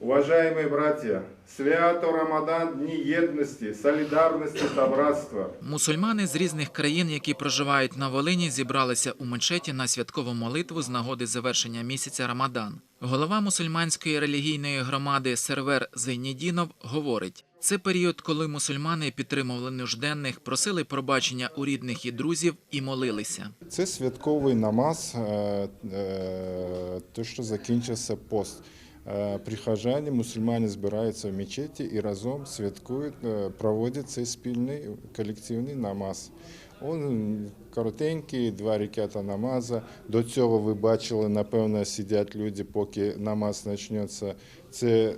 Уважаемые братья, свято Рамадан дні єдності, солідарності та братства. Мусульмани з різних країн, які проживають на Волині, зібралися у мечеті на святкову молитву з нагоди завершення місяця Рамадан. Голова мусульманської релігійної громади Сервер Зейнідінов говорить це період, коли мусульмани підтримували нужденних, просили пробачення у рідних і друзів і молилися. Це святковий намаз, е, е, те, що закінчився пост. Прихожані, мусульмані збираються в мечеті і разом святкують, е, проводять цей спільний колективний намаз. Он коротенький, два рікята намаза. До цього ви бачили, напевно, сидять люди, поки намаз почнеться. Це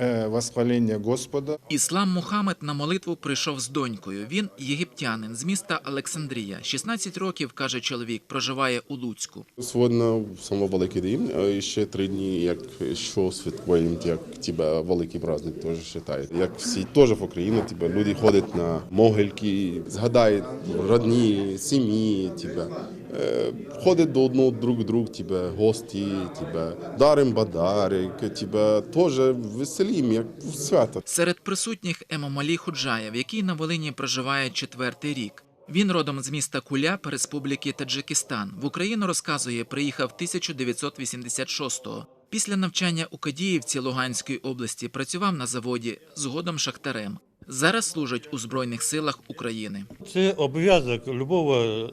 е, восхвалення Господа. Іслам Мухаммед на молитву прийшов з донькою. Він єгиптянин з міста Олександрія. 16 років, каже чоловік, проживає у Луцьку. Сьогодні саме великий день, і ще три дні, як що святкуємо, як тебе великий праздник теж вважає. Як всі теж в Україні, тебе люди ходять на могильки, згадають родні, сім'ї, тебе. Ходять до одного друг друга, тебе гості, тебе дарим бадарик, тебе теж веселім, як в свято. Серед присутніх Емомалі Худжаєв, який на Волині проживає четвертий рік. Він родом з міста Куляп Республіки Таджикистан. В Україну розказує, приїхав 1986-го. Після навчання у Кадіївці Луганської області працював на заводі, згодом шахтарем. Зараз служить у Збройних силах України. Це обов'язок любого е,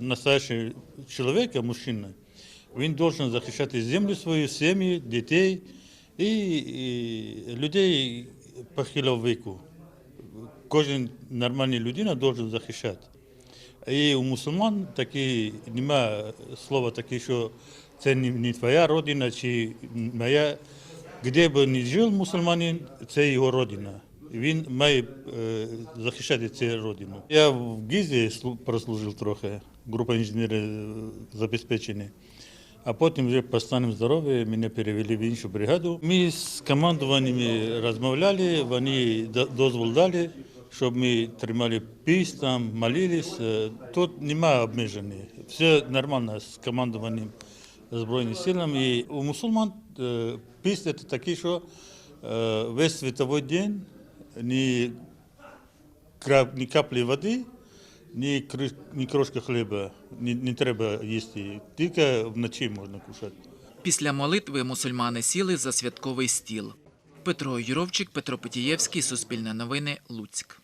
настоящого чоловіка, мужчини. Він должен захищати землю свою, сім'ї, дітей і, людей похилого віку. Кожен нормальна людина должен захищати. І у мусульман такі, немає слова таке, що це не твоя родина чи моя. Де б не жив мусульманин, це його родина. Він має е, захищати цю родину. Я в Гізі слу- прослужив трохи, група інженерів е, забезпечення. А потім вже по станам здоров'я мене перевели в іншу бригаду. Ми з командуваннями розмовляли, вони до- дозвол дали, щоб ми тримали піс, там, молились. Е, Тут немає обмежень. Все нормально з командуванням Збройних силами. І у мусульман піс це такий, що весь світовий день ні, ні каплі води, ні, ні крошка хліба не, не треба їсти. Тільки вночі можна кушати. Після молитви мусульмани сіли за святковий стіл. Петро Юровчик, Петро Петієвський, Суспільне новини, Луцьк.